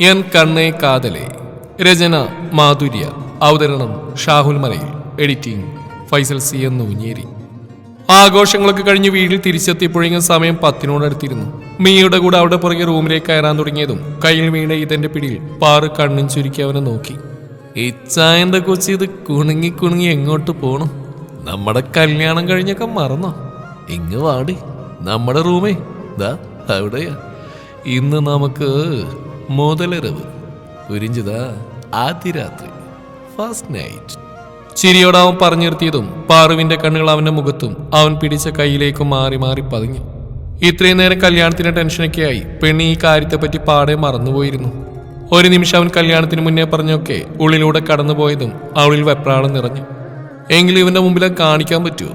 N കണ്ണേ കാതലെ. രചന മാധുര്യ. അവതരണം ഷാഹുൽ മലയിൽ. എഡിറ്റിംഗ് ഫൈസൽ സി എന്ന് ഊഞ്ഞേരി ആഘോഷങ്ങളൊക്കെ കഴിഞ്ഞ് വീട്ടിൽ തിരിച്ചെത്തിയപ്പോഴെങ്കിലും സമയം പത്തിനോടടുത്തിരുന്നു. മീയുടെ കൂടെ അവിടെ പുറകെ റൂമിലേക്ക് കയറാൻ തുടങ്ങിയതും കയ്യിൽ വീണ ഇതെന്റെ പിടിയിൽ പാറ് കണ്ണും ചുരുക്കി അവനെ നോക്കി. ഇച്ചായന്റെ കൊച്ചി ഇത് കുണുങ്ങി കുണുങ്ങി എങ്ങോട്ട് പോണം? നമ്മുടെ കല്യാണം കഴിഞ്ഞൊക്കെ മറന്നോ? ഇങ്ങ് വാടി. നമ്മുടെ റൂമേ. ദാ അവിടെയാ. ഇന്ന് നമുക്ക് മുതലരവ്. പുരിഞ്ചതാ ആദ്യ രാത്രി. ഫസ്റ്റ് നൈറ്റ് ചിരിയോടെ അവൻ പറഞ്ഞു നിർത്തിയതും പാറുവിന്റെ കണ്ണുകൾ അവന്റെ മുഖത്തും അവൻ പിടിച്ച കയ്യിലേക്കും മാറി മാറി പതിഞ്ഞു. ഇത്രയും നേരം കല്യാണത്തിന്റെ ടെൻഷനൊക്കെ ആയി. പെണ്ണി ഈ കാര്യത്തെപ്പറ്റി പാടെ മറന്നുപോയിരുന്നു. ഒരു നിമിഷം അവൻ കല്യാണത്തിന് മുന്നേ പറഞ്ഞൊക്കെ ഉള്ളിലൂടെ കടന്നുപോയതും അവളിൽ വെപ്രാളം നിറഞ്ഞു. എങ്കിലും ഇവന്റെ മുമ്പിൽ കാണിക്കാൻ പറ്റുമോ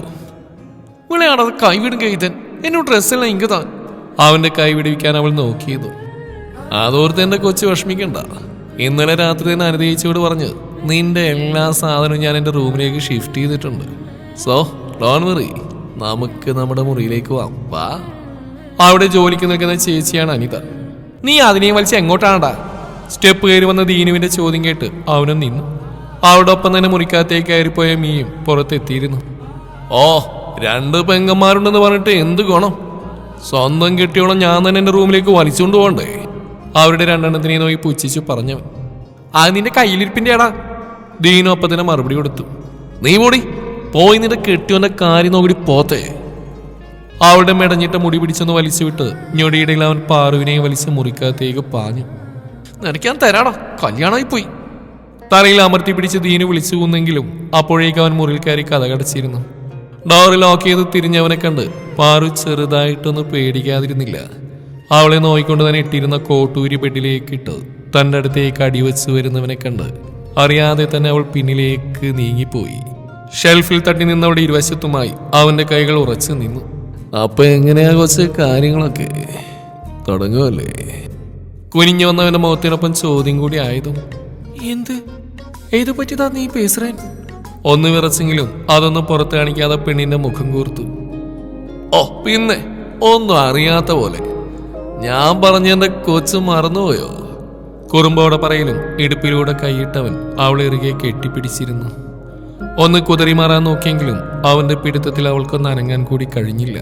വിളയാടാതെ കൈവിടും കൈതൻ എന്നോട് ഡ്രസ്സെല്ലാം ഇങ്കതാൻ താൻ. അവന്റെ കൈ വിടുവിക്കാൻ അവൾ നോക്കിയതു അതോർത്ത് എന്റെ കൊച്ചു വിഷമിക്കണ്ട. ഇന്നലെ രാത്രി തന്നെ അനുദയിച്ചോട് പറഞ്ഞു നിന്റെ എല്ലാ സാധനവും ഞാൻ എന്റെ റൂമിലേക്ക് ഷിഫ്റ്റ് ചെയ്തിട്ടുണ്ട്. സോ ഡോൺ വെറി നമുക്ക് നമ്മുടെ മുറിയിലേക്ക് പോവാം വാ. അവിടെ ജോലിക്ക് നിൽക്കുന്ന ചേച്ചിയാണ് അനിത. നീ അതിനെ വലിച്ച് എങ്ങോട്ടാണ്ടാ? സ്റ്റെപ്പ് കയറി വന്ന ദീനുവിന്റെ ചോദ്യം കേട്ട് അവനും നിന്നു. അവിടൊപ്പം തന്നെ മുറിക്കകത്തേക്ക് കയറിപ്പോയ മീയും പുറത്തെത്തിയിരുന്നു. ഓ രണ്ട് പെങ്ങന്മാരുണ്ടെന്ന് പറഞ്ഞിട്ട് എന്ത് ഗുണം? സ്വന്തം കെട്ടിയോളം ഞാൻ തന്നെ എന്റെ റൂമിലേക്ക് വലിച്ചുകൊണ്ട് പോകണ്ടേ? അവരുടെ രണ്ടെണ്ണത്തിനെ നോക്കി പുച്ഛിച്ചു പറഞ്ഞവൻ ആ നിന്റെ കയ്യിലിരിപ്പിന്റെ ആടാ ദീനു അപ്പൊ തന്നെ മറുപടി കൊടുത്തു നീ പോടി പോയി നിന്റെ കെട്ടിയോന്റെ കാര്യം നോക്കി പോത്തേ. അവളുടെ മെടഞ്ഞിട്ട മുടി പിടിച്ചൊന്ന് വലിച്ചു വിട്ട് ഞൊടിയിടയിൽ അവൻ പാറുവിനെയും വലിച്ച് മുറിക്കകത്തേക്ക് പാഞ്ഞു. നിനക്കാൻ തരാടോ കല്യാണമായി പോയി. തലയിൽ അമർത്തി പിടിച്ച് ദീനു വിളിച്ചു കൂന്നെങ്കിലും അപ്പോഴേക്ക് അവൻ മുറിയിൽ കയറി കഥകടച്ചിരുന്നു ഡോറിൽ ലോക്ക് ചെയ്ത് തിരിഞ്ഞവനെ കണ്ട് പാറു ചെറുതായിട്ടൊന്ന് പേടിക്കാതിരുന്നില്ല. അവളെ നോയിക്കൊണ്ട് തന്നെ ഇട്ടിരുന്ന കോട്ടൂരി ബെഡിലേക്ക് ഇട്ട് തന്റെ അടുത്തേക്ക് അടിവെച്ച് വരുന്നവനെ കണ്ട് അറിയാതെ തന്നെ അവൾ പിന്നിലേക്ക് നീങ്ങിപ്പോയി. ഷെൽഫിൽ തട്ടി നിന്നവളുടെ ഇരുവശത്തുമായി അവന്റെ കൈകൾ ഉറച്ചു നിന്നു. അപ്പൊ എങ്ങനെയാ കുറച്ച് കാര്യങ്ങളൊക്കെ? തുടങ്ങുമല്ലേ കുനിഞ്ഞു വന്നവന്റെ മുഖത്തിനൊപ്പം ചോദ്യം കൂടി ആയതും എന്ത്? ഏത് പറ്റിയതാ നീ പേസുറേൻ ഒന്ന് വിറച്ചെങ്കിലും അതൊന്നും പുറത്ത് കാണിക്കാതെ പെണ്ണിന്റെ മുഖം കൂർത്തു. ഓ പിന്നെ ഒന്നും അറിയാത്ത പോലെ. ഞാൻ പറഞ്ഞ കൊച്ച് മറന്നുപോയോ? കുറുമ്പോടെ പറയലും ഇടുപ്പിലൂടെ കൈയിട്ടവൻ അവളെ ഇറുകെ കെട്ടിപ്പിടിച്ചിരുന്നു. ഒന്ന് കുതറി മാറാൻ നോക്കിയെങ്കിലും അവന്റെ പിടുത്തത്തിൽ അവൾക്കൊന്ന് അനങ്ങാൻ കൂടി കഴിഞ്ഞില്ല.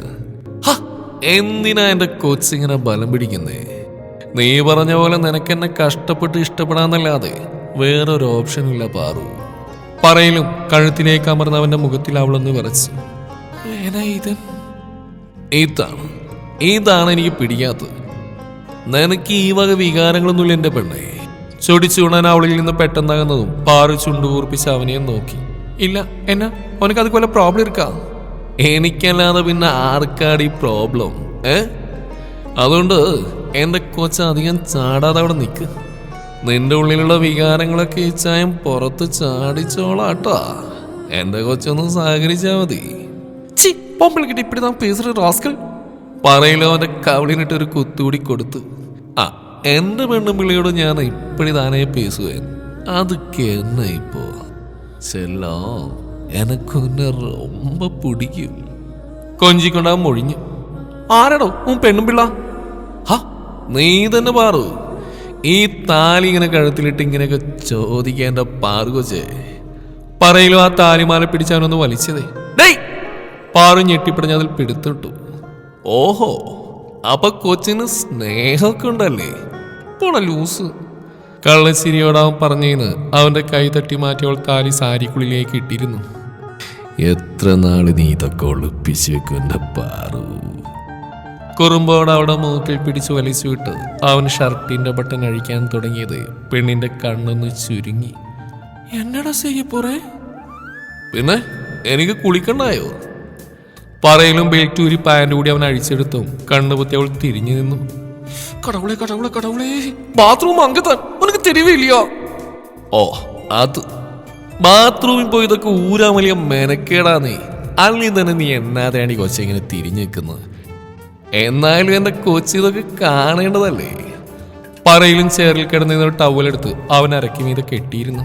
എന്തിനാ എന്റെ കൊച്ചിങ്ങനെ ബലം പിടിക്കുന്നേ? നീ പറഞ്ഞ പോലെ നിനക്കെന്നെ കഷ്ടപ്പെട്ട് ഇഷ്ടപ്പെടാന്നല്ലാതെ വേറൊരു ഓപ്ഷൻ ഇല്ല പാറു. പറയലും കഴുത്തിലേക്ക് അമർന്ന് അവന്റെ മുഖത്തിൽ അവളൊന്ന് വിറച്ചു. "ഏതാ ഇത് ഇതാണ്. ഇതാണ് എനിക്ക് പിടിക്കാത്തത് നിനക്ക് ഈ വക വികാരങ്ങളൊന്നുമില്ല എന്റെ പെണ്ണെ. ചൊടിച്ചുണാൻ അവളിൽ നിന്ന് പെട്ടെന്നകന്നതും പാറു ചുണ്ടുകൂർപ്പിച്ച് അവനെ നോക്കി. ഇല്ല എന്നാ? അവനക്ക് അത് പോലെ പ്രോബ്ലം ഇരിക്കാ? എനിക്കല്ലാതെ പിന്നെ ആർക്കാടി പ്രോബ്ലം ഏ? അതുകൊണ്ട് എന്റെ കൊച്ച അധികം ചാടാതെ അവിടെ നിൽക്ക് നിന്റെ ഉള്ളിലുള്ള വികാരങ്ങളൊക്കെ ഈ ചായം പുറത്ത് ചാടിച്ചോളാട്ടാ. എന്റെ കൊച്ചൊന്നും സഹകരിച്ചാ മതി. ചി പൊമ്പിൾ കിട്ടി. ഇപ്പിടി നാം പേസറ് റാസ്കൽ പറയിലോ അവന്റെ കവളിനിട്ട് ഒരു കുത്തുകൂടി കൊടുത്തു ആ എന്റെ പെണ്ണും പിള്ളിയോട് ഞാൻ ഇപ്പടി താനേ പേസുവേൻ അതുക്കെ എന്നെ ഇപ്പോ ചെല്ലോ എനക്കൊന്നെ ரொம்ப പിടിക്കും കൊഞ്ചിക്കൊണ്ടാ മൊഴിഞ്ഞു ആരാടോ ഉൻ പെണ്ണും പിള്ള ഹ നീ തന്നെ പാറു ഈ താലി ഇങ്ങനെ കഴുത്തിലിട്ട് ഇങ്ങനെയൊക്കെ ചോദിക്കേണ്ട പാറു കൊച്ചേ പറയിലും ആ താലിമാല പിടിച്ചവനൊന്ന് വലിച്ചതേ ഡേയ് പാറു ഞെട്ടിപ്പിടഞ്ഞ് അതിൽ പിടുത്തിട്ടു ഓഹോ അപ്പൊ കൊച്ചിന് സ്നേഹമൊക്കെ ഉണ്ടല്ലേ പോണ ലൂസ് കള്ളശ്ശേരിയോടാവൻ പറഞ്ഞതിന് അവന്റെ കൈ തട്ടി മാറ്റിയവൾ താലി സാരിക്കുള്ളിലേക്ക് ഇട്ടിരുന്നു. എത്ര നാൾ നീ ഇതൊക്കെ ഒളിപ്പിച്ചു വെക്കും പാറു? കുറുമ്പോട് അവിടെ മൂക്കിൽ പിടിച്ചു വലിച്ചു വിട്ട് അവൻ ഷർട്ടിന്റെ ബട്ടൺ അഴിക്കാൻ തുടങ്ങിയത് പെണ്ണിന്റെ കണ്ണൊന്ന് ചുരുങ്ങി. എന്നടാ ചെയ്യപ്പോറേ പിന്നെ എനിക്ക് കുളിക്കണ്ടായോ? പറയലും ബെൽറ്റ് ഊരി പാന്റ് കൂടി അവൻ അഴിച്ചെടുത്തു. കണ്ണുപൊത്തി അവൾ തിരിഞ്ഞു നിന്നു. കടവുളെ കടവുളെ കടവുളെ. ബാത്റൂം അങ്കത്താൻ ഉനക്ക് തെരിവില്ലയോ ഓ അത്. ബാത്റൂമിൽ പോയി ഇതൊക്കെ ഊരാൻ വലിയ മെനക്കേടാ നീ അല്ലെങ്കിൽ തന്നെ നീ എന്നാതെയാണ് ഈ കൊച്ചി ഇങ്ങനെ തിരിഞ്ഞു നിൽക്കുന്നത്? എന്നാലും എന്റെ കൊച്ചി ഇതൊക്കെ കാണേണ്ടതല്ലേ? പറയിലും ചേറിൽ കിടന്നിരുന്ന ഒരു ടവലെടുത്ത് അവൻ അരക്കി മീതെ കെട്ടിയിരുന്നു.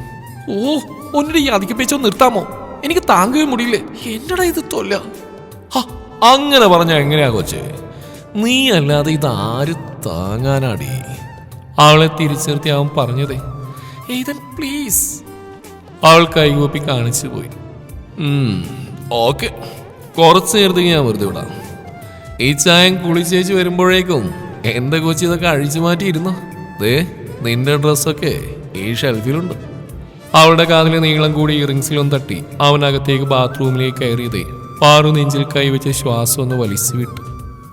ഓ ഒന്നിട്ട് ഈ അധിക പേച്ചോ നിർത്താമോ? എനിക്ക് താങ്ങുകയും മുടിയില്ലേ? എന്നടാ ഇത് തൊല്ല? അങ്ങനെ പറഞ്ഞ എങ്ങനെയാ കൊച്ചേ? നീ അല്ലാതെ ഇത് ആര് താങ്ങാനാടി? അവളെ തിരിച്ചു അവൻ പറഞ്ഞതേ. ഇതൻ പ്ലീസ് അവൾ കൈകൂപ്പി കാണിച്ചു പോയി. ഓക്കെ. കുറച്ച് നേരത്തേക്ക് ഞാൻ വെറുതെ വിടാം. ഈ ചായം കുളിച്ചേച്ച് വരുമ്പോഴേക്കും എന്റെ കൊച്ചി ഇതൊക്കെ അഴിച്ചു മാറ്റിയിരുന്നോ? ദേ നിന്റെ ഡ്രസ്സൊക്കെ ഈ ഷെൽഫിലുണ്ട്. അവളുടെ കാതിലെ നീളം കൂടി ഇറിങ്സിലും തട്ടി അവനകത്തേക്ക് ബാത്റൂമിലേക്ക് കയറിയതേ. പാറു നെഞ്ചിൽ കൈവച്ച് ശ്വാസം ഒന്ന് വലിച്ചു വിട്ടു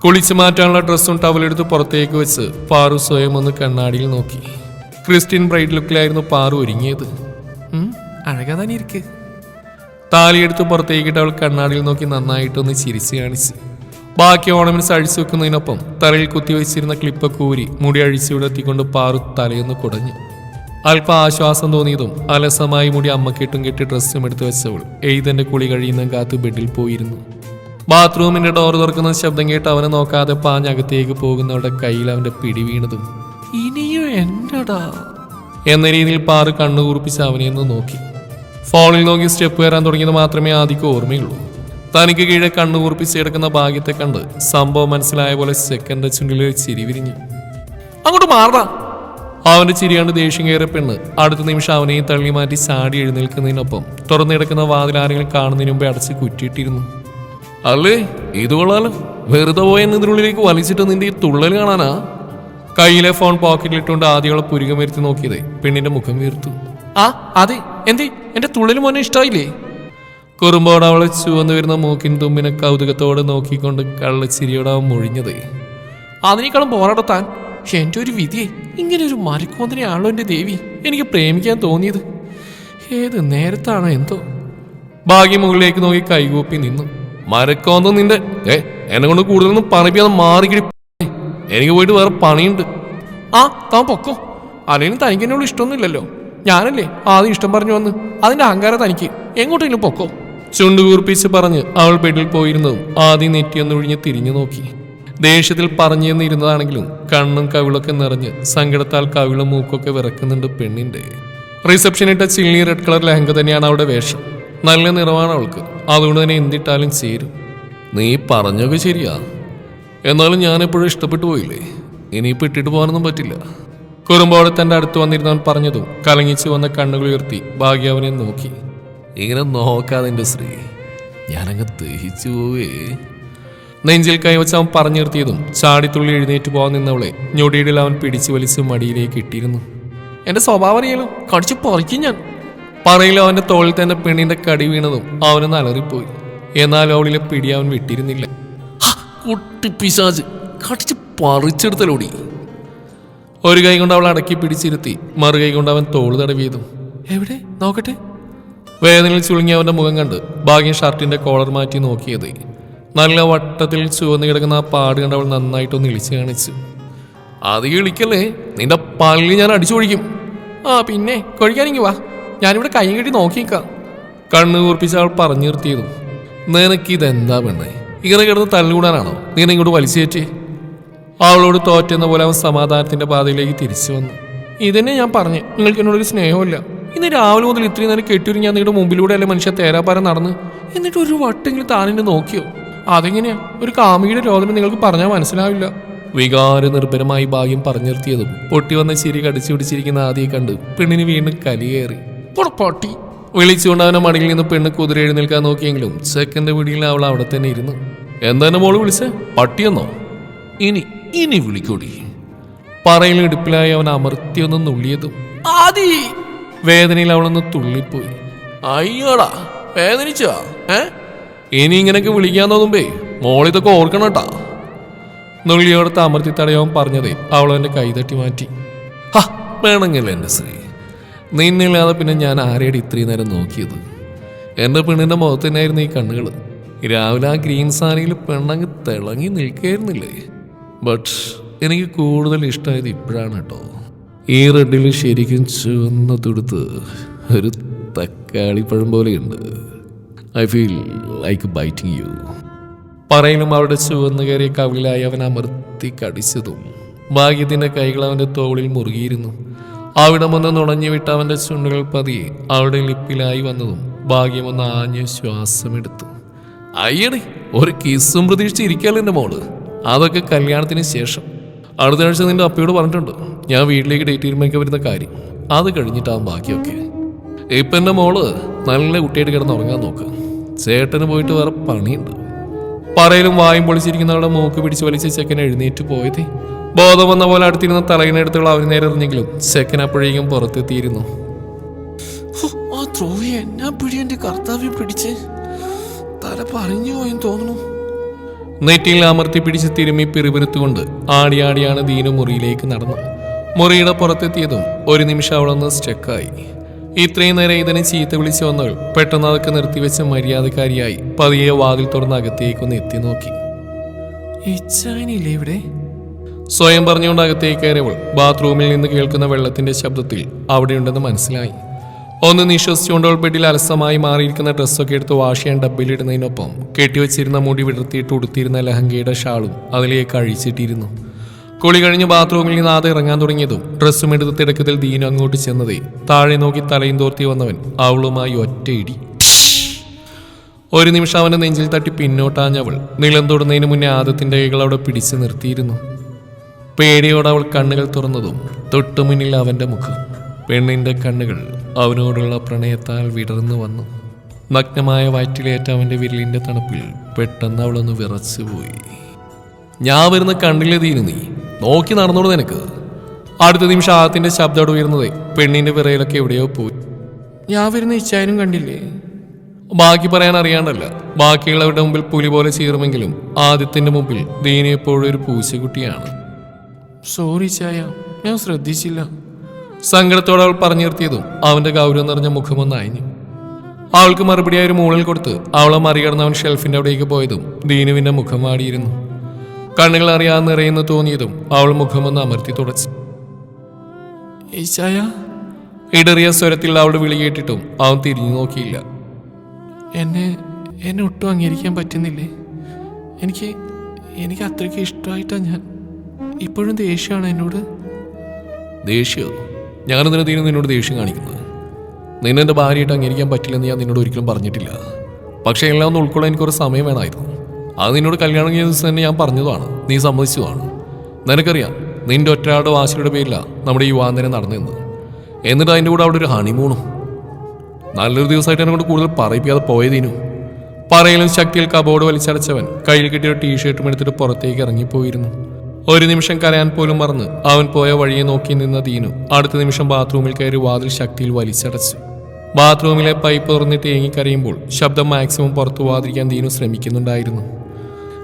കുളിച്ചു മാറ്റാനുള്ള ഡ്രസ്സും ടവലെടുത്ത് പുറത്തേക്ക് വെച്ച് പാറു സ്വയം ഒന്ന് കണ്ണാടിയിൽ നോക്കി. ക്രിസ്ത്യൻ ബ്രൈഡ് ലുക്കിലായിരുന്നു പാറു ഒരുങ്ങിയത്. അഴകാ ഇരിക്ക്. താലിയെടുത്ത് പുറത്തേക്കിട്ട് അവൾ കണ്ണാടിയിൽ നോക്കി നന്നായിട്ടൊന്ന് ചിരിച്ച് കാണിച്ച്. ബാക്കി ഓർണമെന്റ്സ് അഴിച്ചു വെക്കുന്നതിനൊപ്പം തലയിൽ കുത്തി വെച്ചിരുന്ന ക്ലിപ്പ് കൂരി മുടി അഴിച്ചു വിടത്തിക്കൊണ്ട് പാറു തലയൊന്ന് കുടഞ്ഞു. അല്പം ആശ്വാസം തോന്നിയതും അലസമായി മുടി അമ്മക്കിട്ടും കെട്ടി ഡ്രസ്സും എടുത്ത് വെച്ചവൾ എയ്തന്റെ കുളി കഴിയുന്ന കാത്ത് ബെഡിൽ പോയിരുന്നു. ബാത്റൂമിന്റെ ഡോർ തുറക്കുന്ന ശബ്ദം കേട്ട് അവനെ നോക്കാതെ പാഞ്ഞകത്തേക്ക് പോകുന്നവളുടെ കയ്യിൽ അവന്റെ പിടി വീണതും ഇനിയും എന്നടാ? എന്ന രീതിയിൽ പാറ് കണ്ണുകൂർപ്പിച്ച് അവനെ ഒന്ന് നോക്കി. ഫോണിൽ നോക്കി സ്റ്റെപ്പ് കയറാൻ തുടങ്ങിയത് മാത്രമേ ആദ്യക്ക് ഓർമ്മയുള്ളൂ. തനിക്ക് കീഴെ കണ്ണുകൂർപ്പിച്ച് കിടക്കുന്ന ഭാഗ്യത്തെ കണ്ട് സംഭവം മനസ്സിലായ പോലെ സെക്കൻഡ് ചുണ്ടിൽ ചിരി വിരിഞ്ഞു. അങ്ങോട്ട് മാറടാ. അവന്റെ ചിരിയാണ് ദേഷ്യം കയറിയ പെണ്ണ് അടുത്ത നിമിഷം അവനെയും തള്ളി മാറ്റി ചാടി എഴുന്നേൽക്കുന്നതിനൊപ്പം തുറന്നു കിടക്കുന്ന വാതിൽ ആരെങ്കിലും കാണുന്നതിന് മുമ്പേ അടച്ച് കുറ്റിയിട്ടിരുന്നു. അല്ലേ? ഇത് കൊള്ളാലോ. വെറുതെ പോയ ഇതിനുള്ളിലേക്ക് വലിച്ചിട്ട് നിന്റെ ഈ തുള്ളൽ കാണാനാ? കയ്യിലെ ഫോൺ പോക്കറ്റിലിട്ടുകൊണ്ട് ആദ്യമുള്ള പുരുകം വരുത്തി നോക്കിയതേ പെണ്ണിന്റെ മുഖം വീർത്തു. ആ അതെ. എന്തേ? എന്റെ തുള്ളൽ മോനെ ഇഷ്ടായില്ലേ? കുറുമ്പോടെ അവളെ ചുവന്നു വരുന്ന മൂക്കിൻ തുമ്പിനെ കൗതുകത്തോടെ നോക്കിക്കൊണ്ട് കള്ളച്ചിരിയോടെ അവൻ മൊഴിഞ്ഞതേ. അതിനേക്കാളും പോരാടത്താൻ എന്റെ ഒരു വിധിയെ ഇങ്ങനെ ഒരു മരക്കോന്തനെയാണല്ലോ എന്റെ ദേവി. എനിക്ക് പ്രേമിക്കാൻ തോന്നിയത്. ഏത് നേരത്താണോ എന്തോ. ഭാഗ്യം മുകളിലേക്ക് നോക്കി കൈകൂപ്പി നിന്നു. മരക്കോന്ത നിന്റെ ഏ എന്നെ കൊണ്ട് കൂടുതലൊന്നും പറയിപ്പിക്കാതെ മാറിക്കിടി. എനിക്ക് പോയിട്ട് വേറെ പണിയുണ്ട്. ആ താൻ പൊക്കോ. അല്ലെങ്കിൽ തനിക്ക് എന്നോട് ഇഷ്ടമൊന്നുമില്ലല്ലോ. ഞാനല്ലേ ആദ്യം ഇഷ്ടം പറഞ്ഞു വന്ന് അതിന്റെ അഹങ്കാരം തനിക്ക്. എങ്ങോട്ടെങ്കിലും പൊക്കോ. ചുണ്ടുകൂർപ്പിച്ച് പറഞ്ഞ് അവൾ ബെഡിൽ പോയിരുന്നതും ആദ്യം നെറ്റിയൊന്നൊഴിഞ്ഞ് തിരിഞ്ഞു നോക്കി. ദേഷ്യത്തിൽ പറഞ്ഞു തന്നിരുന്നതാണെങ്കിലും കണ്ണും കവിളൊക്കെ നിറഞ്ഞ് സങ്കടത്താൽ കവിളും മൂക്കൊക്കെ വിറക്കുന്നുണ്ട് പെണ്ണിന്റെ. റിസപ്ഷൻ ഇട്ട ചില്ലി റെഡ് കളർ ലഹങ്ക തന്നെയാണ് അവളുടെ വേഷം. നല്ല നിറമാണ് അവൾക്ക്. അതുകൊണ്ട് തന്നെ എന്തിട്ടാലും ചേരും. നീ പറഞ്ഞൊക്കെ ശരിയാ. എന്നാലും ഞാൻ എപ്പോഴും ഇഷ്ടപ്പെട്ടു പോയില്ലേ? ഇനിയിപ്പോൾ ഇട്ടിട്ട് പോകാനൊന്നും പറ്റില്ല. കുറുമ്പോടെ തന്റെ അടുത്ത് വന്നിരുന്നവൻ പറഞ്ഞതും കലങ്ങിച്ചു വന്ന കണ്ണുകൾ ഉയർത്തി ഭാഗ്യ അവനെ നോക്കി. ഇങ്ങനെ നോക്കാതെ ശ്രീ ഞാനങ്ങ് ദഹിച്ചു പോവേ. നെഞ്ചിൽ കൈവച്ച് അവൻ പറഞ്ഞു നിർത്തിയതും ചാടിത്തുള്ളി എഴുന്നേറ്റ് പോകാൻ നിന്നവളെ ഞൊടിയിടിൽ അവൻ പിടിച്ചു വലിച്ച് മടിയിലേക്ക് ഇട്ടിരുന്നു. എന്റെ സ്വഭാവം അറിയാലോ കടിച്ചു പറിക്കും ഞാൻ. പറയില്ല അവന്റെ തോളിൽ തന്നെ പെണ്ണിന്റെ കടി വീണതും അവനൊന്ന് അലറിപ്പോയി എന്നാൽ അവളിലെ പിടി അവൻ വിട്ടിരുന്നില്ല. കുട്ടി പിശാജ് കടിച്ച് പറിച്ചെടുത്തലോടി. ഒരു കൈ കൊണ്ട് അവൾ അടക്കി പിടിച്ചിരുത്തി മറു കൈ കൊണ്ട് അവൻ തോൾ തടവിയതും. എവിടെ? നോക്കട്ടെ. വേദനയിൽ ചുളുങ്ങി അവന്റെ മുഖം കണ്ട് ഭാഗ്യം ഷർട്ടിന്റെ കോളർ മാറ്റി നോക്കിയത്. നല്ല വട്ടത്തിൽ ചുവന്ന് കിടക്കുന്ന ആ പാട് കണ്ട് അവൾ നന്നായിട്ടൊന്ന് ഇളിച്ചു കാണിച്ചു. അത് ഇളിക്കല്ലേ? നിന്റെ പള്ളി ഞാൻ അടിച്ചു കൊഴിക്കും ആ പിന്നെ കൊഴിക്കാനെങ്കിൽ വാ. ഞാനിവിടെ കൈ കെട്ടി നോക്കിക്കാം കണ്ണു കൂർപ്പിച്ച് അവൾ പറഞ്ഞു നിർത്തിയതും നിനക്കിതെന്താ പെണ്ണേ? ഇങ്ങനെ കിടന്ന് തല്ലുകൂടാനാണോ? നീ ഇങ്ങോട്ട് കയറ്റി അവളോട് തോറ്റെന്ന പോലെ അവൻ സമാധാനത്തിന്റെ പാതയിലേക്ക് തിരിച്ചു വന്നു. ഇതന്നെ ഞാൻ പറഞ്ഞു. നിങ്ങൾക്ക് എന്നോടൊരു സ്നേഹമില്ല ഇന്ന് രാവിലെ മുതൽ ഇത്രയും നേരം കെട്ടിയൊരു ഞാൻ നിങ്ങളുടെ മുമ്പിലൂടെ അല്ലെ മനുഷ്യ തേരാപ്പാരം നടന്ന്? എന്നിട്ട് ഒരു വട്ടെങ്കിലും താനെന്നെ നോക്കിയോ? അതെങ്ങനെയാ ഒരു കാമിയുടെ രോദനം നിങ്ങൾക്ക് പറഞ്ഞാൽ മനസ്സിലാവില്ല. വികാര നിർഭരമായി ഭാഗ്യം പറഞ്ഞു നിർത്തിയതും പൊട്ടി വന്ന ചിരി കടിച്ചു പിടിച്ചിരിക്കുന്ന ആദ്യം കണ്ട് പെണ്ണിന് വീണ്ടും കലിയേറി പൊട്ടി. വിളിച്ചുകൊണ്ട് അവനെ മടിയിൽ നിന്ന് പെണ്ണ് കുതിര എഴുന്നേൽക്കാൻ നോക്കിയെങ്കിലും സെക്കൻഡ് പിടിയിൽ അവൾ അവിടെ തന്നെ ഇരുന്നു. എന്താണ് മോൾ വിളിച്ചേ? പട്ടിയെന്നോ? ഇനി ഇനി വിളിക്കൂടി. പറയിൽ ഇടുപ്പിലായി അവൻ അമർത്തിയൊന്ന് നുള്ളിയതും. ആദി! വേദനയിൽ അവളൊന്ന് തുള്ളിപ്പോയി. അയ്യോടാ വേദനിച്ചോ? ഏ? ഇനി ഇങ്ങനെയൊക്കെ വിളിക്കാൻ തോന്നുമ്പേ മോളിതൊക്കെ ഓർക്കണം കേട്ടാ. നുള്ളിയോടത്ത് അമർത്തി തടയാൻ പറഞ്ഞതേ അവൾ എന്റെ കൈതട്ടി മാറ്റി. ഹാ വേണമെങ്കിൽ എന്റെ ശ്രീ നിന്നില്ലാതെ പിന്നെ ഞാൻ ആരെയാണ് ഇത്രയും നേരം നോക്കിയത്? എന്റെ പെണ്ണിന്റെ മുഖത്ത് ഈ കണ്ണുകൾ രാവിലെ ആ ഗ്രീൻ സാരിയിൽ പെണ്ണങ്ങ് തിളങ്ങി നിൽക്കുകയായിരുന്നില്ലേ ബട്ട് എനിക്ക് കൂടുതൽ ഇഷ്ടമായത് ഇപ്പോഴാണ് കേട്ടോ. ഈ റെഡിൽ ശരിക്കും ചുവന്ന തുടുത്ത് ഒരു തക്കാളിപ്പഴം പോലെയുണ്ട്. I feel like biting you പറയിലും അവളുടെ ചുവന്നു കയറിയ കവിളിലായി അവൻ അമർത്തി കടിച്ചതും. ഭാഗ്യത്തിന്റെ കൈകൾ അവന്റെ തോളിൽ മുറുകിയിരുന്നു. അവിടെ ഒന്ന് നുണഞ്ഞു വിട്ട് അവന്റെ ചുണ്ടുകൾ പതിയെ അവളുടെ ലിപ്പിലായി വന്നതും ഭാഗ്യം ഒന്ന് ആഞ്ഞ് ശ്വാസമെടുത്തു. അയ്യടി ഒരു കിസ്സും പ്രതീക്ഷിച്ചിരിക്കാലോ എന്റെ മോൾ? അതൊക്കെ കല്യാണത്തിന് ശേഷം. അടുത്ത ആഴ്ച നിന്റെ അപ്പയോട് പറഞ്ഞിട്ടുണ്ട്. ഞാൻ വീട്ടിലേക്ക് ഡേറ്റ് തീരുമാനിക്കാൻ വരുന്ന കാര്യം. അത് കഴിഞ്ഞിട്ടാവും ബാക്കിയൊക്കെ. ഇപ്പം എന്റെ മോൾ നല്ല കുട്ടിയായിട്ട് കിടന്ന് ഉറങ്ങാൻ നോക്ക്. ചേട്ടന് പോയിട്ട് വേറെ പണിയുണ്ട്. പറയലും വായും പൊളിച്ചിരിക്കുന്നവളുടെ മൂക്ക് പിടിച്ച് വലിച്ച് ചെക്കൻ എഴുന്നേറ്റ് പോയത്. ബോധം വന്ന പോലെ അടുത്തിരുന്ന തലയിനടുത്തുള്ള അവന് നേരെ എറിഞ്ഞെങ്കിലും ചെക്കൻ അപ്പോഴേക്കും പുറത്തെത്തിയിരുന്നു. ആ ദ്രോഹി എന്നാ പിടി എന്റെ കർത്താവ്യം പിടിച്ച്? തല പറഞ്ഞു പോയെന്ന് തോന്നുന്നു. നെറ്റിയിൽ അമർത്തി പിടിച്ച് തിരുമ്മി പിറുപിറുത്തുകൊണ്ട് ആടിയാടിയാണ് ദീനു മുറിയിലേക്ക് നടന്നു. മുറിയുടെ പുറത്തെത്തിയതും ഒരു നിമിഷം അവളൊന്ന് സ്റ്റക്കായി ഇത്രയും നേരം ഇതിനെ ചീത്ത വിളിച്ചു വന്നവൾ പെട്ടെന്ന് അതൊക്കെ നിർത്തിവെച്ച മര്യാദക്കാരിയായി പതിയെ വാതിൽ തുറന്ന് അകത്തേക്കൊന്ന് എത്തി നോക്കി. ഇച്ചാനില്ലേ ഇവിടെ? സ്വയം പറഞ്ഞുകൊണ്ട് അകത്തേക്ക് കയറിയവൾ ബാത്റൂമിൽ നിന്ന് കേൾക്കുന്ന വെള്ളത്തിന്റെ ശബ്ദത്തിൽ അവിടെയുണ്ടെന്ന് മനസ്സിലായി. ഒന്ന് നിശ്വസിച്ചുകൊണ്ട് അവൾ ബെഡിൽ അലസമായി മാറിയിരിക്കുന്ന ഡ്രസ്സൊക്കെ എടുത്ത് വാഷ് ചെയ്യാൻ ഡബ്ബിലിടുന്നതിനൊപ്പം കെട്ടിവെച്ചിരുന്ന മുടി വിടർത്തിയിട്ട് ഉടുത്തിരുന്ന ലഹങ്കയുടെ ഷാളും അതിലേക്ക് അഴിച്ചിട്ടിരുന്നു. കുളി കഴിഞ്ഞ് ബാത്റൂമിൽ നിന്ന് ആദ്യം ഇറങ്ങാൻ തുടങ്ങിയതും ഡ്രസ്സും എടുത്ത് തിടക്കത്തിൽ ദീനു അങ്ങോട്ട് ചെന്നതേ താഴെ നോക്കി തലയും തോർത്തി വന്നവൻ അവളുമായി ഒറ്റയിടി ഒരു നിമിഷം അവന്റെ നെഞ്ചിൽ തട്ടി പിന്നോട്ടാഞ്ഞവൾ നിലം തൊടുന്നതിന് മുന്നേ ആദത്തിന്റെ കൈകൾ അവിടെ പിടിച്ചു നിർത്തിയിരുന്നു. പേടിയോടെ അവൾ കണ്ണുകൾ തുറന്നതും തൊട്ടു മുന്നിൽ അവന്റെ മുഖം. പെണ്ണിന്റെ കണ്ണുകൾ അവനോടുള്ള പ്രണയത്താൽ വിടർന്നു വന്നു. നഗ്നമായ വയറ്റിലേറ്റ അവന്റെ വിരലിന്റെ തണുപ്പിൽ പെട്ടെന്ന് അവളൊന്ന് വിറച്ചുപോയി. ഞാൻ വരുന്ന കണ്ണിലെ തീരു നീ? നോക്കി നടന്നോളൂ നിനക്ക്. അടുത്ത നിമിഷം ആദത്തിന്റെ ശബ്ദം ഉയർന്നതേ പെണ്ണിന്റെ പിറയിലൊക്കെ എവിടെയോ പോയി. ഞാൻ വരുന്ന ഇച്ചായനും കണ്ടില്ലേ? ബാക്കി പറയാൻ അറിയാണ്ടല്ല. ബാക്കിയുള്ളവരുടെ മുമ്പിൽ പുലി പോലെ ചീറുമെങ്കിലും ആദ്യത്തിന്റെ മുമ്പിൽ ദീന എപ്പോഴും ഒരു പൂച്ചക്കുട്ടിയാണ്. സോറി ചായ ഞാൻ ശ്രദ്ധിച്ചില്ല. സങ്കടത്തോടെ അവൾ പറഞ്ഞു നിർത്തിയതും അവന്റെ ഗൗരവം നിറഞ്ഞ മുഖമൊന്ന് അയഞ്ഞു അവൾക്ക് മറുപടിയായി ഒരു മൂളിൽ കൊടുത്ത് അവളെ മറികടന്ന് അവൻ ഷെൽഫിന്റെ അവിടേക്ക് പോയതും ദീനുവിന്റെ മുഖം മാടിയിരുന്നു കണ്ണുകൾ അറിയാതെ നിറയുന്നു തോന്നിയതും അവൾ മുഖമൊന്ന് അമർത്തി തുടച്ചു. ഇടറിയ സ്വരത്തിൽ അവളുടെ വിളി കേട്ടിട്ടും അവൻ തിരിഞ്ഞു നോക്കിയില്ല. എന്നെ എന്നെ ഒട്ടും അംഗീകരിക്കാൻ പറ്റുന്നില്ലേ? എനിക്ക് എനിക്ക് അത്രയ്ക്ക് ഇഷ്ടമായിട്ടാ ഞാൻ. ഇപ്പോഴും ദേഷ്യമാണ് എന്നോട്. ദേഷ്യോ? ഞാനെന്തിനു ദീനു നിന്നോട് ദേഷ്യം കാണിക്കുന്നത്? നിന്നെ എന്റെ ഭാര്യയായിട്ട് അംഗീകരിക്കാൻ പറ്റില്ലെന്ന് ഞാൻ നിന്നോട് ഒരിക്കലും പറഞ്ഞിട്ടില്ല. പക്ഷേ എല്ലാം ഒന്ന് ഉൾക്കൊള്ളാൻ എനിക്ക് എനിക്കൊരു സമയം വേണമായിരുന്നു. അത് നിന്നോട് കല്യാണം ചെയ്യുന്ന ദിവസം തന്നെ ഞാൻ പറഞ്ഞതുമാണ്. നീ സമ്മതിച്ചതുമാണ്. നിനക്കറിയാം നിന്റെ ഒറ്റയാളുടെ വാശിയുടെ പേരിലാണ് നമ്മുടെ ഈ യുവാന്തരം നടന്നിരുന്നത് എന്നിട്ട് അതിന്റെ കൂടെ അവിടെ ഒരു ഹണിമൂണും നല്ലൊരു ദിവസമായിട്ട് എന്നെ കൊണ്ട് കൂടുതൽ പറയിപ്പിക്കാതെ പോയതിനു പറയലും ശക്തിയിൽ കബോർഡ് വലിച്ചടച്ചവൻ കയ്യിൽ കിട്ടിയ ഒരു ടീഷർട്ടും എടുത്തിട്ട് പുറത്തേക്ക് ഇറങ്ങിപ്പോയിരുന്നു. ഒരു നിമിഷം കരയാൻ പോലും മറന്ന് അവൻ പോയ വഴിയെ നോക്കി നിന്ന ദീനു അടുത്ത നിമിഷം ബാത്റൂമിൽ കയറി വാതിൽ ശക്തിയിൽ വലിച്ചടച്ചു. ബാത്റൂമിലെ പൈപ്പ് തുറന്നിട്ട് ഏങ്ങിക്കരയുമ്പോൾ ശബ്ദം മാക്സിമം പുറത്തു പോവാതിരിക്കാൻ ദീനു ശ്രമിക്കുന്നുണ്ടായിരുന്നു.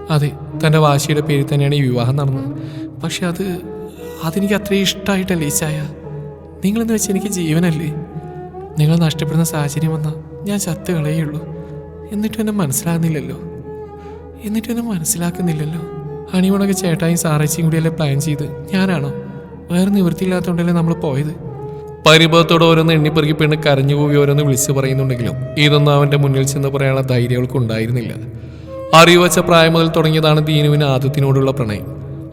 അതെ തന്റെ വാശിയുടെ പേരിൽ തന്നെയാണ് ഈ വിവാഹം നടന്നത്. പക്ഷെ അത് അതെനിക്ക് അത്രയും ഇഷ്ടമായിട്ടല്ലേ ഈശായ നിങ്ങളെന്ന് വെച്ചാൽ എനിക്ക് ജീവനല്ലേ? നിങ്ങൾ നഷ്ടപ്പെടുന്ന സാഹചര്യം വന്നാൽ ഞാൻ ചത്ത് കളയുള്ളൂ എന്നിട്ടും എന്നെ മനസ്സിലാകുന്നില്ലല്ലോ. എന്നിട്ടും എന്നെ മനസ്സിലാക്കുന്നില്ലല്ലോ. ഹണിമൂണൊക്കെ ചേട്ടായും സാറേച്ചിയും കൂടിയല്ലേ പ്ലാൻ ചെയ്ത്. ഞാനാണോ? വേറെ നിവൃത്തിയില്ലാത്തതുകൊണ്ടല്ലേ നമ്മൾ പോയത്? പരിഭവത്തോടെ ഓരോന്ന് എണ്ണിപ്പെറുക്കി പെണ്ണ് കരഞ്ഞു പോയി ഓരോന്ന് വിളിച്ചു പറയുന്നുണ്ടെങ്കിലും ഇതൊന്നും അവന്റെ മുന്നിൽ ചെന്ന് പറയാനുള്ള ധൈര്യം അവൾക്ക് ഉണ്ടായിരുന്നില്ല അറിവ് വെച്ച പ്രായം മുതൽ തുടങ്ങിയതാണ് ദീനുവിന് ആദത്തിനോടുള്ള പ്രണയം.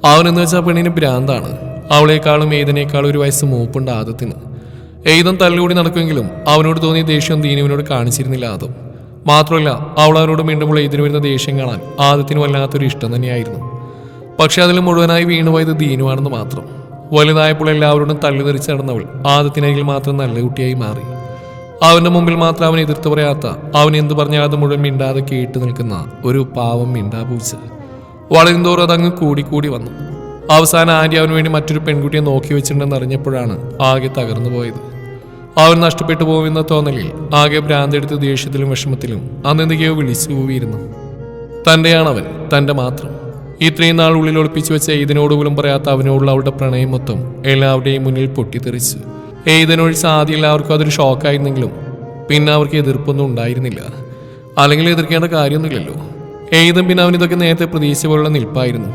അവനെന്ന് വെച്ചാൽ പെണ്ണിന് ഭ്രാന്താണ്. അവളെക്കാളും ഏതിനേക്കാളും ഒരു വയസ്സ് മൂപ്പുണ്ട് ആദത്തിന്. ഏതും തല്ലുകൂടി നടക്കുമെങ്കിലും അവനോട് തോന്നിയ ദേഷ്യം ദീനുവിനോട് കാണിച്ചിരുന്നില്ല ആദം. മാത്രമല്ല അവൾ അവനോട് വീണ്ടുമ്പോൾ ഇതിനു വരുന്ന ദേഷ്യം കാണാൻ ആദത്തിന് വല്ലാത്തൊരു ഇഷ്ടം തന്നെയായിരുന്നു. പക്ഷെ അതിൽ മുഴുവനായി വീണുപോയത് ദീനുവാണെന്ന് മാത്രം. വലുതായപ്പോൾ എല്ലാവരോടും തള്ളി തെറിച്ച് നടന്നവൾ ആദത്തിനരികിൽ മാത്രം നല്ല കുട്ടിയായി മാറി. അവന്റെ മുമ്പിൽ മാത്രം അവൻ എതിർത്ത് പറയാത്ത അവൻ എന്തു പറഞ്ഞാൽ അത് മുഴുവൻ മിണ്ടാതെ കേട്ടു നിൽക്കുന്ന ഒരു പാവം മിണ്ടാപൂച്ച. വളരുന്തോറും അതങ്ങ് കൂടിക്കൂടി വന്നു. അവസാനം ആന്റി അവന് വേണ്ടി മറ്റൊരു പെൺകുട്ടിയെ നോക്കി വെച്ചിട്ടുണ്ടെന്ന് അറിഞ്ഞപ്പോഴാണ് ആകെ തകർന്നു പോയത്. അവൻ നഷ്ടപ്പെട്ടു പോകുമെന്ന തോന്നലിൽ ആകെ ഭ്രാന്തെടുത്ത് ദേഷ്യത്തിലും വിഷമത്തിലും അന്നെന്തൊക്കെയോ വിളിച്ചു പോവിയിരുന്നു തന്റെയാണവൻ തന്റെ മാത്രം. ഇത്രയും നാൾ ഉള്ളിൽ ഒളിപ്പിച്ചു വെച്ച ഇതിനോട് പോലും പറയാത്ത അവനോടുള്ള അവളുടെ പ്രണയം മൊത്തം എല്ലാവരുടെയും മുന്നിൽ പൊട്ടിത്തെറിച്ചു. ഏതിനൊഴിച്ച് ആദ്യം എല്ലാവർക്കും അതൊരു ഷോക്കായിരുന്നെങ്കിലും പിന്നെ അവർക്ക് എതിർപ്പൊന്നും ഉണ്ടായിരുന്നില്ല. അല്ലെങ്കിൽ എതിർക്കേണ്ട കാര്യമൊന്നുമില്ലല്ലോ. ഏതും പിന്നെ അവൻ ഇതൊക്കെ നേരത്തെ പ്രതീക്ഷ പോലുള്ള നിൽപ്പായിരുന്നു.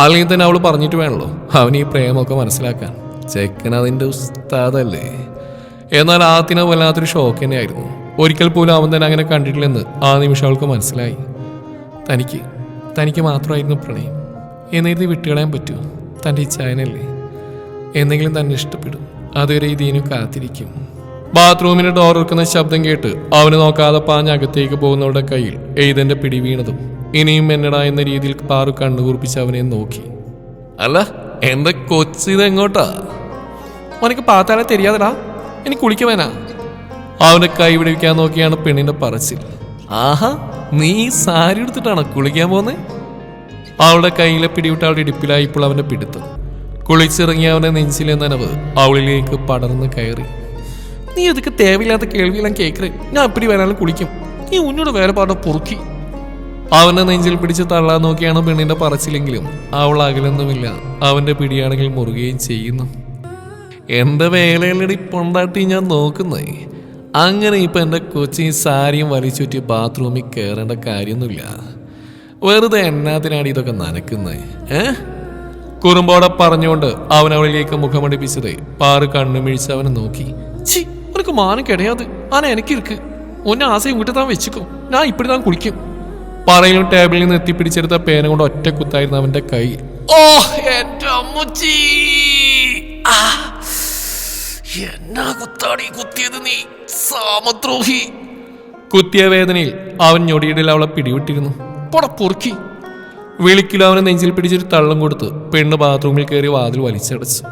അല്ലെങ്കിൽ തന്നെ അവൾ പറഞ്ഞിട്ട് വേണല്ലോ അവൻ ഈ പ്രേമമൊക്കെ മനസ്സിലാക്കാൻ. ചെക്കൻ അതിന്റെ ഉസ്താദല്ലേ. എന്നാൽ ആദ്യത്തിന് വല്ലാത്തൊരു ഷോക്ക് തന്നെയായിരുന്നു. ഒരിക്കൽ പോലും അവൻ തന്നെ അങ്ങനെ കണ്ടിട്ടില്ലെന്ന് ആ നിമിഷം അവൾക്ക് മനസ്സിലായി. തനിക്ക് തനിക്ക് മാത്രമായിരുന്നു പ്രണയം. എന്നെഴുതി വിട്ടുകളയാൻ പറ്റുമോ തന്റെ ഇച്ഛായനല്ലേ എന്തെങ്കിലും തന്നെ ഇഷ്ടപ്പെടും. അതുവരെ ഇതിനു കാത്തിരിക്കും. ബാത്റൂമിന് ഡോർ ഉറക്കുന്ന ശബ്ദം കേട്ട് അവന് നോക്കാതെ പാഞ്ഞകത്തേക്ക് പോകുന്നവരുടെ കയ്യിൽ എയ്തന്റെ പിടി വീണതും ഇനിയും എന്നടാ എന്ന രീതിയിൽ പാറു കണ്ണുകുറിപ്പിച്ച് അവനെ നോക്കി. അല്ല എന്താ കൊച്ചിത് എങ്ങോട്ടാ? ഉനക്ക് പാത്താലെ തെരിയാതടാ. എനിക്ക് കുളിക്കുവാനാ അവന്റെ കൈ പിടിക്കാൻ നോക്കിയാണ് പെണ്ണിന്റെ പറച്ചിൽ. ആഹാ നീ സാരി എടുത്തിട്ടാണോ കുളിക്കാൻ പോന്നെ? അവളുടെ കയ്യിലെ പിടിവിട്ട് അവളുടെ ഇടുപ്പിലായി ഇപ്പോൾ അവന്റെ പിടുത്തം. കുളിച്ചിറങ്ങിയ അവന്റെ നെഞ്ചിലെ നനവ് അവളിലേക്ക് പടർന്ന് കയറി. നീ അതൊക്കെ തേവയില്ലാത്ത കേൾവിയെല്ലാം കേൾക്കറേ ഞാൻ ഇപ്പിടി വേണാലും കുളിക്കും. നീ ഉന്നോട് വേറെ പാടെ പൊറുക്കി. അവന്റെ നെഞ്ചിൽ പിടിച്ച് തള്ളാൻ നോക്കിയാണ് പെണ്ണിന്റെ പറച്ചിലെങ്കിലും. അവൾ അകലൊന്നുമില്ല. അവന്റെ പിടിയാണെങ്കിൽ മുറുകയും ചെയ്യുന്നു. എന്റെ വേലയിലടി പൊണ്ടാട്ടി ഞാൻ നോക്കുന്നേ. അങ്ങനെ ഇപ്പൊ എന്റെ കൊച്ചി സാരിയും വലിച്ചുറ്റി ബാത്റൂമിൽ കയറേണ്ട കാര്യമൊന്നുമില്ല. വെറുതെ എന്നാത്തിനാണ് ഇതൊക്കെ നനക്കുന്നത് ഏ? കുറുമ്പോടെ പറഞ്ഞുകൊണ്ട് അവനവളിലേക്ക് അവളിലേക്ക് മുഖമടിപ്പിച്ചത് പാറു കണ്ണുമിഴിച്ച് അവനെ നോക്കി. ചി ഉനക്ക് മാനം കിടയാത്. ആന എനിക്കിരുക്ക്. ഒന്നെ ആശയം വീട്ടിൽ താൻ വെച്ചിക്കും. ഞാൻ ഇപ്പിടി താൻ കുളിക്കും. പറയിലും ടേബിളിൽ നിന്ന് എത്തിപ്പിടിച്ചെടുത്ത പേന കൊണ്ട് ഒറ്റ കുത്തായിരുന്നു അവന്റെ കൈ. ഓ എന്നാ കുത്താടി കുത്തിയത് നീ സാമദ്രോഹി. കുത്തിയ വേദനയിൽ അവൻ ഞൊടിയിടയിൽ അവളെ പിടിവിട്ടിരുന്നു. പട വിളിക്കിലും അവനെ നെഞ്ചിൽ പിടിച്ചൊരു തള്ളം കൊടുത്ത് പെണ്ണ് ബാത്റൂമിൽ കയറി വാതിൽ വലിച്ചടച്ചു.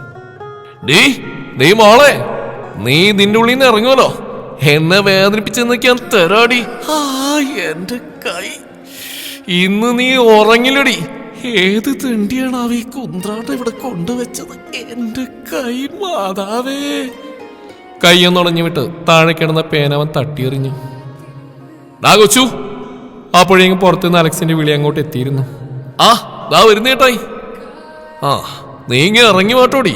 ഡീ നീ മോളെ നീ നിന്റെ ഉള്ളിൽ നിന്ന് ഇറങ്ങുമല്ലോ എന്നെ വേദനിപ്പിച്ചെന്നൊക്കെ തരാടി. ആ എന്റെ കൈ. ഇന്ന് നീ ഉറങ്ങില്ലടി. ഏത് തെണ്ടിയാണ് അവ ഈ കുന്ത്രാട്ട ഇവിടെ കൊണ്ടുവച്ചത്? എന്റെ കൈ മാതാവേ. കയ്യൊന്നുടഞ്ഞു വിട്ട് താഴെ കിടന്ന പേനവൻ തട്ടിയെറിഞ്ഞു. ഡാ കൊച്ചു. അപ്പോഴേക്കും പുറത്തുനിന്ന് അലക്സിന്റെ വിളി അങ്ങോട്ട് എത്തിയിരുന്നു. ആ ദാ വരുന്നേട്ടായി ആ നീ ഇങ്ങനെ ഇറങ്ങി മാട്ടോടി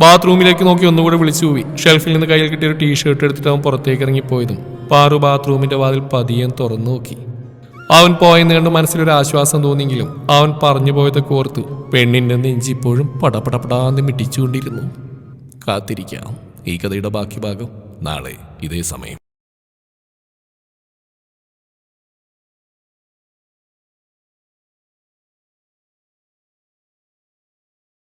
ബാത്റൂമിലേക്ക് നോക്കി ഒന്നുകൂടെ വിളിച്ചു പോയി ഷെൽഫിൽ നിന്ന് കയ്യിൽ കിട്ടിയ ഒരു ടീഷർട്ട് എടുത്തിട്ട് അവൻ പുറത്തേക്ക് ഇറങ്ങിപ്പോയതും പാറു ബാത്റൂമിന്റെ വാതിൽ പതിയെ തുറന്നു നോക്കി. അവൻ പോയെന്ന് കണ്ട് മനസ്സിലൊരു ആശ്വാസം തോന്നിയെങ്കിലും അവൻ പറഞ്ഞു പോയതൊക്കെ ഓർത്ത് പെണ്ണിന്റെ നെഞ്ചിപ്പോഴും പടപടപടാന്ന് മിട്ടിച്ചുകൊണ്ടിരുന്നു കാത്തിരിക്കാം. ഈ കഥയുടെ ബാക്കി ഭാഗം നാളെ ഇതേ സമയം.